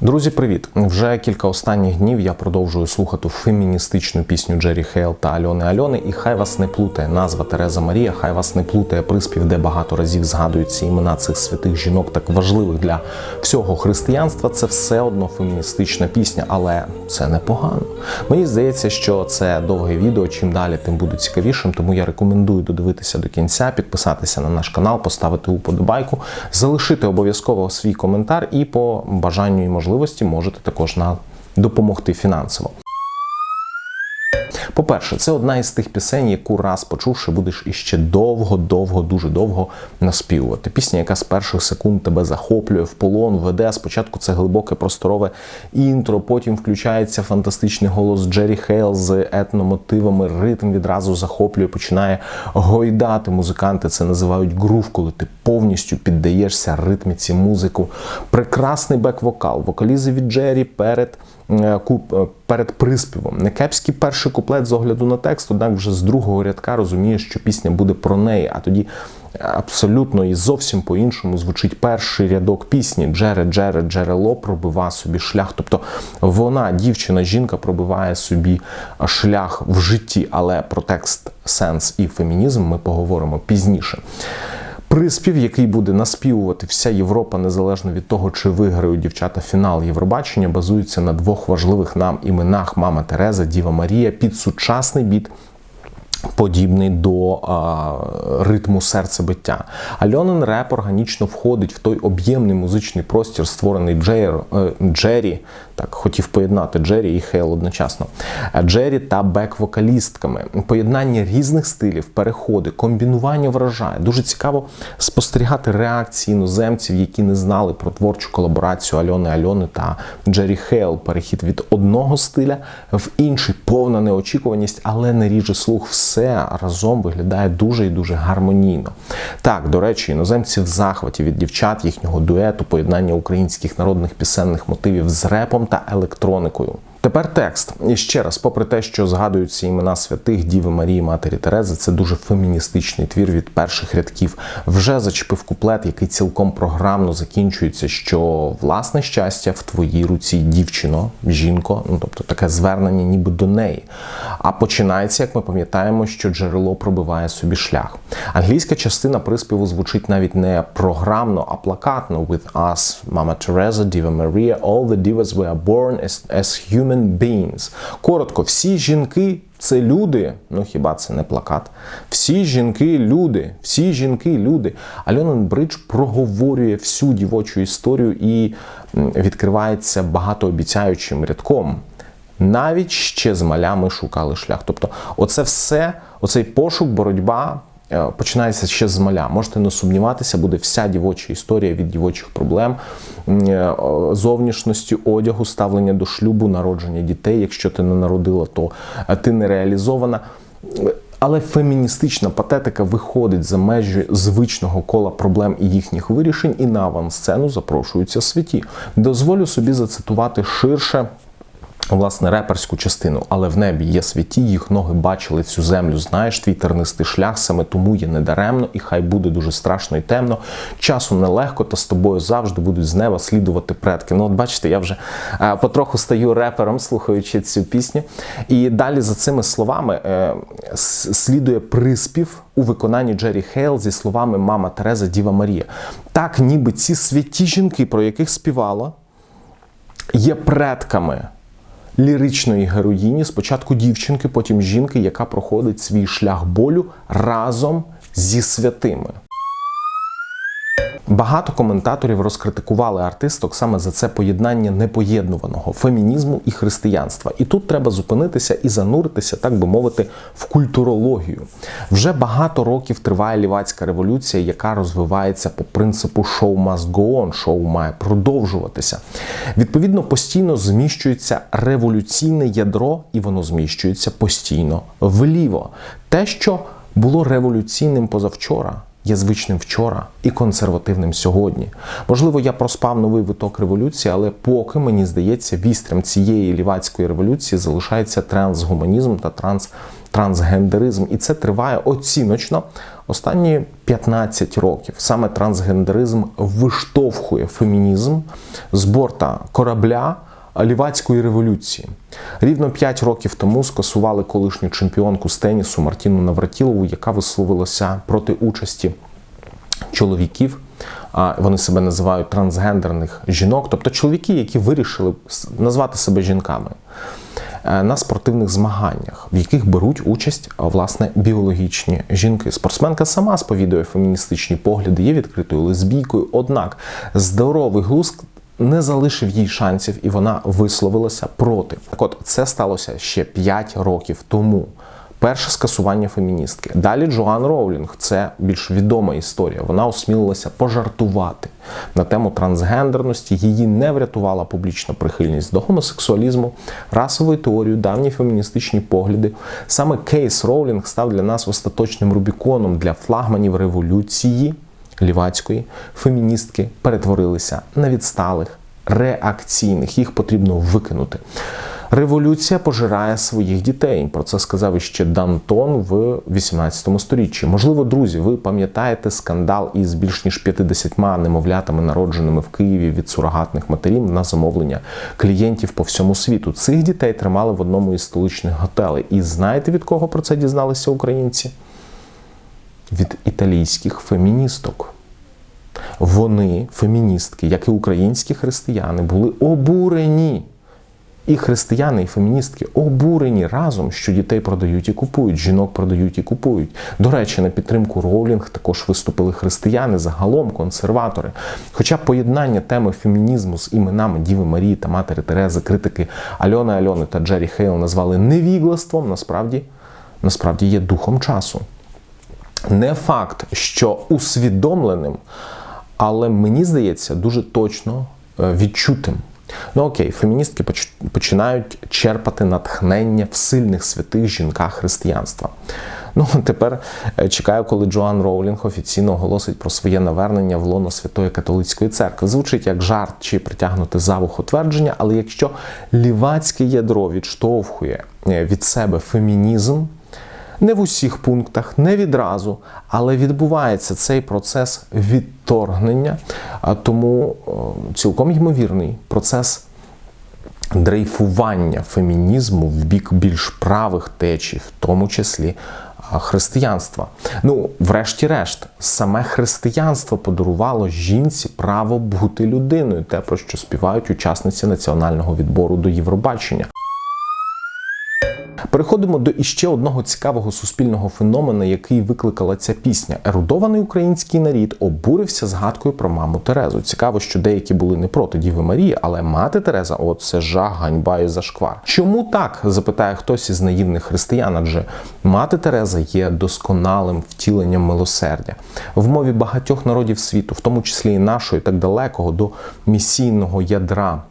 Друзі, привіт! Вже кілька останніх днів я продовжую слухати феміністичну пісню Джері Хейл та Альони Альони. І хай вас не плутає назва Тереза Марія, хай вас не плутає приспів, де багато разів згадуються імена цих святих жінок, так важливих для всього християнства. Це все одно феміністична пісня, але це непогано. Мені здається, що це довге відео. Чим далі, тим буде цікавішим. Тому я рекомендую додивитися до кінця, підписатися на наш канал, поставити уподобайку, залишити обов'язково свій коментар і по бажанню і можливості можете також нам допомогти фінансово. По-перше, це одна із тих пісень, яку раз почувши, будеш іще довго, довго, дуже довго наспівувати. Пісня, яка з перших секунд тебе захоплює в полон, веде. Спочатку це глибоке просторове інтро, потім включається фантастичний голос Джері Хейл з етномотивами. Ритм відразу захоплює, починає гойдати. Музиканти це називають грув, коли ти повністю піддаєшся ритміці музику. Прекрасний бек-вокал, вокалізи від Джері перед. Е, куп е, перед приспівом. Некепський перший куплет з огляду на текст, однак вже з другого рядка розуміє, що пісня буде про неї, а тоді абсолютно і зовсім по-іншому звучить перший рядок пісні Джере, Джере, джерело пробива собі шлях. Тобто вона, дівчина, жінка, пробиває собі шлях в житті, але про текст, сенс і фемінізм ми поговоримо пізніше. Приспів, який буде наспівувати вся Європа, незалежно від того, чи виграють дівчата фінал Євробачення, базується на двох важливих нам іменах Мама Тереза, Діва Марія під сучасний біт подібний до а, ритму серцебиття. Альонин реп органічно входить в той об'ємний музичний простір, створений Джер, е, Джері, так хотів поєднати Джері і Хейл одночасно. Джері та бек-вокалістками. Поєднання різних стилів, переходи, комбінування вражає. Дуже цікаво спостерігати реакції іноземців, які не знали про творчу колаборацію Альони Альони та Джері Хейл. Перехід від одного стиля в інший, повна неочікуваність, але не ріже слух. Все разом виглядає дуже і дуже гармонійно. Так, до речі, іноземці в захваті від дівчат, їхнього дуету, поєднання українських народних пісенних мотивів з репом та електроникою. Тепер текст. І ще раз, попри те, що згадуються імена святих Діви Марії, Матері Терези, це дуже феміністичний твір від перших рядків. Вже зачепив куплет, який цілком програмно закінчується, що власне щастя в твоїй руці дівчино, жінко, ну тобто таке звернення, ніби до неї. А починається, як ми пам'ятаємо, що джерело пробиває собі шлях. Англійська частина приспіву звучить навіть не програмно, а плакатно with us, Mama Teresa, Diva Maria, all the divas were born as, as human beings. Коротко, всі жінки це люди. Ну хіба це не плакат? Всі жінки люди, всі жінки люди. Альонен Бридж проговорює всю дівочу історію і відкривається багатообіцяючим рядком. Навіть ще з малями шукали шлях. Тобто, оце все, оцей пошук, боротьба. Починається ще з маля. Можете не сумніватися, буде вся дівоча історія від дівочих проблем, зовнішності, одягу, ставлення до шлюбу, народження дітей. Якщо ти не народила, то ти не реалізована. Але феміністична патетика виходить за межі звичного кола проблем і їхніх вирішень, і на авансцену запрошуються святі. Дозволю собі зацитувати ширше. Власне, реперську частину, але в небі є святі, їх ноги бачили цю землю. Знаєш, твій тернистий шлях, саме тому є недаремно, і хай буде дуже страшно і темно. Часу нелегко, та з тобою завжди будуть з неба слідувати предки. Ну, от бачите, я вже е, потроху стаю репером, слухаючи цю пісню. І далі за цими словами е, слідує приспів у виконанні Джері Хейл зі словами Мама Тереза Діва Марія. Так, ніби ці святі жінки, про яких співала, є предками ліричної героїні, спочатку дівчинки, потім жінки, яка проходить свій шлях болю разом зі святими. Багато коментаторів розкритикували артисток саме за це поєднання непоєднуваного фемінізму і християнства. І тут треба зупинитися і зануритися, так би мовити, в культурологію. Вже багато років триває лівацька революція, яка розвивається по принципу «show must go on», шоу має продовжуватися. Відповідно, постійно зміщується революційне ядро, і воно зміщується постійно вліво. Те, що було революційним позавчора є звичним вчора і консервативним сьогодні. Можливо, я проспав новий виток революції, але поки мені здається, вістрям цієї лівацької революції залишається трансгуманізм та транс. Трансгендеризм, і це триває оціночно останні 15 років саме трансгендеризм виштовхує фемінізм з борта корабля лівацької революції. Рівно 5 років тому скасували колишню чемпіонку з тенісу Мартіну Навратілову, яка висловилася проти участі чоловіків. Вони себе називають трансгендерних жінок, тобто чоловіки, які вирішили назвати себе жінками е, на спортивних змаганнях, в яких беруть участь власне біологічні жінки. Спортсменка сама сповідує феміністичні погляди, є відкритою лесбійкою. Однак здоровий глузд не залишив їй шансів, і вона висловилася проти. Так от це сталося ще 5 років тому. Перше скасування феміністки. Далі Джоан Роулінг, це більш відома історія. Вона осмілилася пожартувати на тему трансгендерності. Її не врятувала публічна прихильність до гомосексуалізму, расової теорії, давні феміністичні погляди. Саме Кейс Роулінг став для нас остаточним рубіконом для флагманів революції лівацької. Феміністки перетворилися на відсталих, реакційних. Їх потрібно викинути. Революція пожирає своїх дітей. Про це сказав іще Дантон в 18 сторіччі. Можливо, друзі, ви пам'ятаєте скандал із більш ніж 50 немовлятами, народженими в Києві від сурогатних матерів на замовлення клієнтів по всьому світу. Цих дітей тримали в одному із столичних готелей. І знаєте від кого про це дізналися українці? Від італійських феміністок. Вони, феміністки, як і українські християни, були обурені. І християни, і феміністки обурені разом, що дітей продають і купують, жінок продають і купують. До речі, на підтримку Роулінг також виступили християни, загалом консерватори. Хоча поєднання теми фемінізму з іменами Діви Марії та Матері Терези, критики Альони Альони та Джері Хейл назвали невіглаством, насправді, насправді є духом часу. Не факт, що усвідомленим, але мені здається, дуже точно е, відчутим. Ну окей, феміністки починають черпати натхнення в сильних святих жінках християнства. Ну, тепер е, чекаю, коли Джоан Роулінг офіційно оголосить про своє навернення в лоно Святої Католицької церкви. Звучить як жарт чи притягнути за вухо твердження, але якщо лівацьке ядро відштовхує е, від себе фемінізм. Не в усіх пунктах, не відразу, але відбувається цей процес відторгнення, тому цілком ймовірний процес дрейфування фемінізму в бік більш правих течій, в тому числі християнства. Ну, врешті-решт, саме християнство подарувало жінці право бути людиною, те про що співають учасниці національного відбору до Євробачення. Переходимо до іще одного цікавого суспільного феномена, який викликала ця пісня. Ерудований український нарід обурився згадкою про маму Терезу. Цікаво, що деякі були не проти Діви Марії, але мати Тереза от це жах, ганьба і зашквар. Чому так? запитає хтось із наївних християн, адже мати Тереза є досконалим втіленням милосердя в мові багатьох народів світу, в тому числі і нашої, так далекого до місійного ядра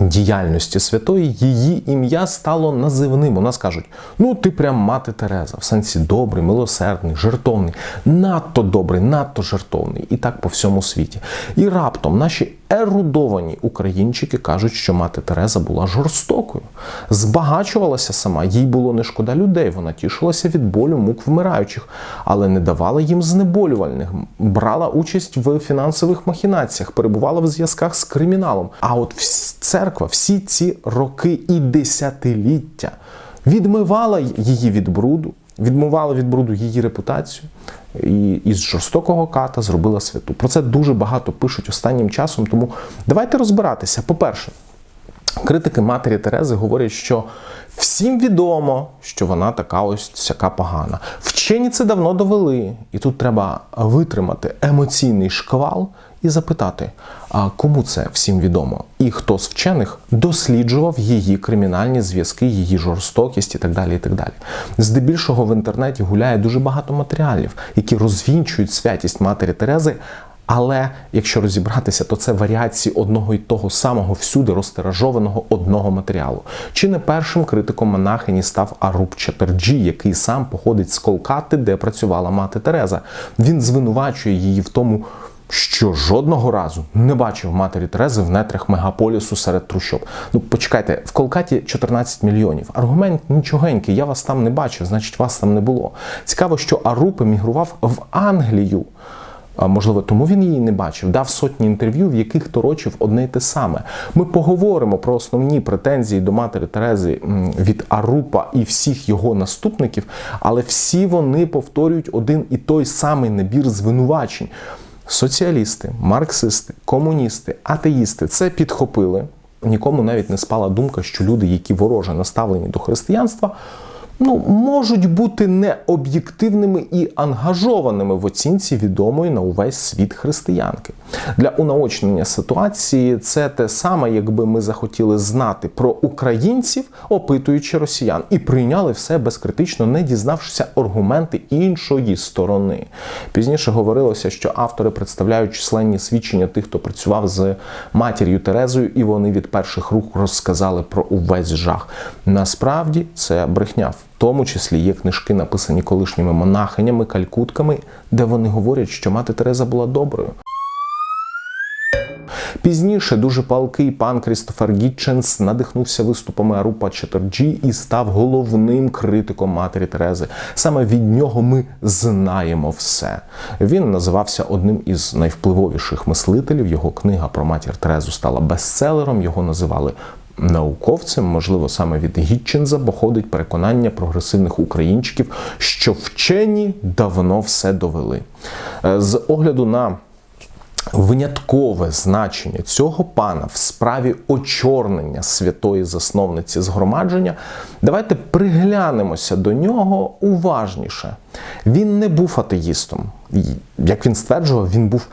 діяльності святої її ім'я стало називним. У нас кажуть: ну ти прям мати Тереза, в сенсі добрий, милосердний, жертовний, надто добрий, надто жертовний, і так по всьому світі. І раптом наші ерудовані українчики кажуть, що мати Тереза була жорстокою, збагачувалася сама, їй було не шкода людей. Вона тішилася від болю мук вмираючих, але не давала їм знеболювальних, брала участь в фінансових махінаціях, перебувала в зв'язках з криміналом. А от церква всі ці роки і десятиліття відмивала її від бруду відмивала від бруду її репутацію і із жорстокого ката зробила святу. Про це дуже багато пишуть останнім часом. Тому давайте розбиратися. По-перше, критики матері Терези говорять, що всім відомо, що вона така ось сяка погана. Вчені це давно довели, і тут треба витримати емоційний шквал і запитати, а кому це всім відомо, і хто з вчених досліджував її кримінальні зв'язки, її жорстокість і так далі. і так далі. Здебільшого в інтернеті гуляє дуже багато матеріалів, які розвінчують святість матері Терези. Але якщо розібратися, то це варіації одного і того самого всюди розтиражованого одного матеріалу. Чи не першим критиком монахині став Аруб Чатерджі, який сам походить з Колкати, де працювала мати Тереза. Він звинувачує її в тому що жодного разу не бачив матері Терези в нетрях мегаполісу серед трущоб. Ну, почекайте, в Колкаті 14 мільйонів. Аргумент нічогенький, я вас там не бачив, значить вас там не було. Цікаво, що Аруп емігрував в Англію. Можливо, тому він її не бачив, дав сотні інтерв'ю, в яких торочив одне й те саме. Ми поговоримо про основні претензії до матері Терези від Арупа і всіх його наступників, але всі вони повторюють один і той самий набір звинувачень. Соціалісти, марксисти, комуністи, атеїсти це підхопили. Нікому навіть не спала думка, що люди, які вороже наставлені до християнства, ну, можуть бути необ'єктивними і ангажованими в оцінці відомої на увесь світ християнки. Для унаочнення ситуації це те саме, якби ми захотіли знати про українців, опитуючи росіян, і прийняли все безкритично, не дізнавшися аргументи іншої сторони. Пізніше говорилося, що автори представляють численні свідчення тих, хто працював з матір'ю Терезою, і вони від перших рук розказали про увесь жах. Насправді це брехня. Тому числі є книжки, написані колишніми монахинями, калькутками, де вони говорять, що мати Тереза була доброю. Пізніше дуже палкий пан Крістофер Гітченс надихнувся виступами Арупа Четерджі і став головним критиком матері Терези. Саме від нього ми знаємо все. Він називався одним із найвпливовіших мислителів. Його книга про матір Терезу стала бестселером. Його називали. Науковцем, можливо, саме від Гітченза походить переконання прогресивних українчиків, що вчені давно все довели. Е, З огляду на Виняткове значення цього пана в справі очорнення святої засновниці згромадження. Давайте приглянемося до нього уважніше. Він не був атеїстом. Як він стверджував, він був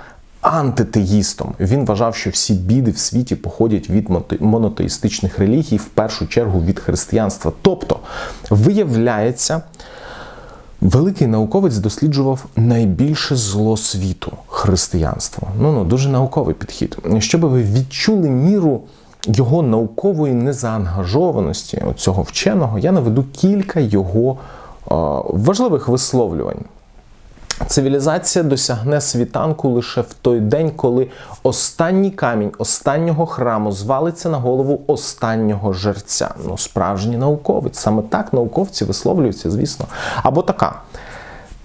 антитеїстом. Він вважав, що всі біди в світі походять від монотеїстичних релігій, в першу чергу від християнства. Тобто, виявляється. Великий науковець досліджував найбільше зло світу християнство. Ну ну дуже науковий підхід. Щоб ви відчули міру його наукової незаангажованості цього вченого, я наведу кілька його е, важливих висловлювань. Цивілізація досягне світанку лише в той день, коли останній камінь останнього храму звалиться на голову останнього жерця. Ну, справжній науковець. Саме так науковці висловлюються, звісно. Або така.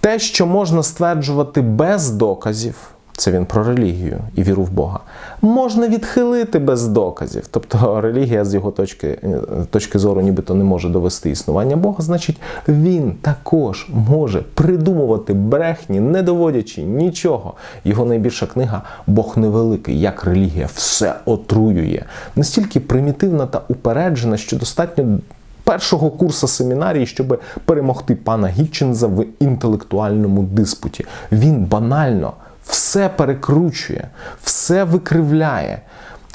Те, що можна стверджувати без доказів, це він про релігію і віру в Бога, можна відхилити без доказів. Тобто релігія з його точки точки зору, нібито не може довести існування Бога, значить, він також може придумувати брехні, не доводячи нічого. Його найбільша книга Бог невеликий, як релігія все отруює. Настільки примітивна та упереджена, що достатньо. Першого курсу семінарії, щоб перемогти пана Гітченза в інтелектуальному диспуті. Він банально все перекручує, все викривляє.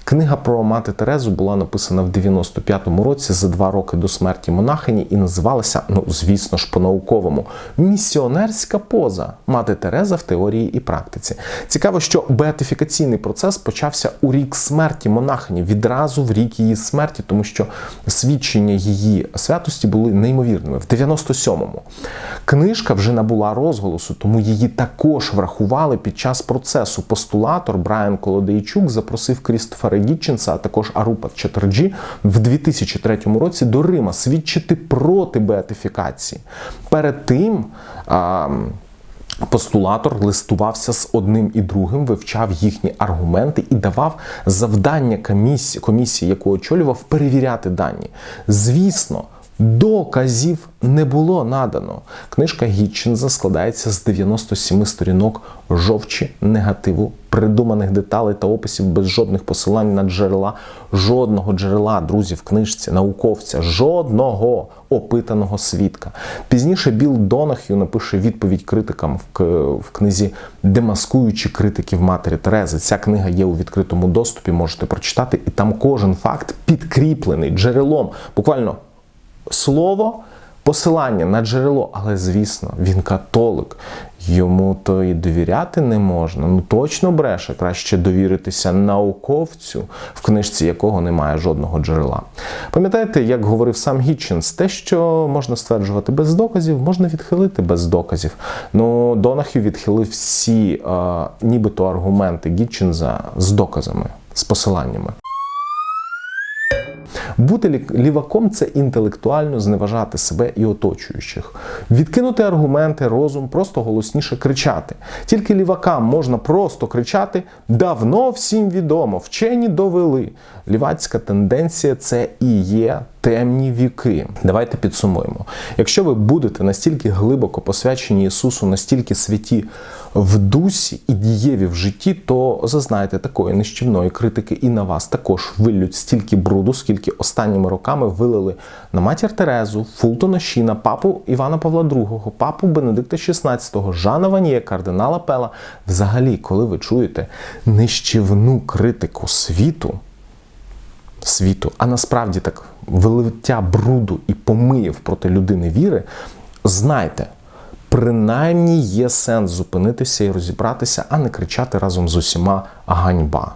Книга про мати Терезу була написана в 95-му році за два роки до смерті монахині і називалася, ну звісно ж, по-науковому місіонерська поза мати Тереза в теорії і практиці. Цікаво, що беатифікаційний процес почався у рік смерті монахині, відразу в рік її смерті, тому що свідчення її святості були неймовірними. В 97-му книжка вже набула розголосу, тому її також врахували під час процесу. Постулатор Брайан Колодейчук запросив Крістофера Гітченса, а також Арупа Чатерджі, в 2003 році до Рима свідчити проти беатифікації. Перед тим. А, Постулатор листувався з одним і другим, вивчав їхні аргументи і давав завдання комісії, комісії, яку очолював, перевіряти дані. Звісно, доказів не було надано. Книжка Гітченза складається з 97 сторінок жовчі, негативу, придуманих деталей та описів без жодних посилань на джерела, жодного джерела, друзі, в книжці, науковця, жодного опитаного свідка. Пізніше Біл Донах'ю напише відповідь критикам в книзі Демаскуючи критиків матері Терези. Ця книга є у відкритому доступі, можете прочитати, і там кожен факт підкріплений джерелом. Буквально слово посилання на джерело, але звісно, він католик. Йому то і довіряти не можна. Ну точно бреше. Краще довіритися науковцю, в книжці якого немає жодного джерела. Пам'ятаєте, як говорив сам Гітчинс, те, що можна стверджувати без доказів, можна відхилити без доказів. Ну, Донахів відхилив всі е, нібито аргументи Гітчинза з доказами, з посиланнями. Бути лі- ліваком це інтелектуально зневажати себе і оточуючих. Відкинути аргументи, розум, просто голосніше кричати. Тільки лівакам можна просто кричати давно всім відомо, вчені довели. Лівацька тенденція це і є темні віки. Давайте підсумуємо. Якщо ви будете настільки глибоко посвячені Ісусу, настільки святі в дусі і дієві в житті, то зазнайте такої нищівної критики і на вас також виллють стільки бруду, скільки останніми роками вилили на матір Терезу, Фултона Шіна, папу Івана Павла II, папу Бенедикта XVI, Жана Ваніє, кардинала Пела. Взагалі, коли ви чуєте нищівну критику світу, світу, а насправді так вилиття бруду і помиїв проти людини віри, знайте, принаймні є сенс зупинитися і розібратися, а не кричати разом з усіма ганьба.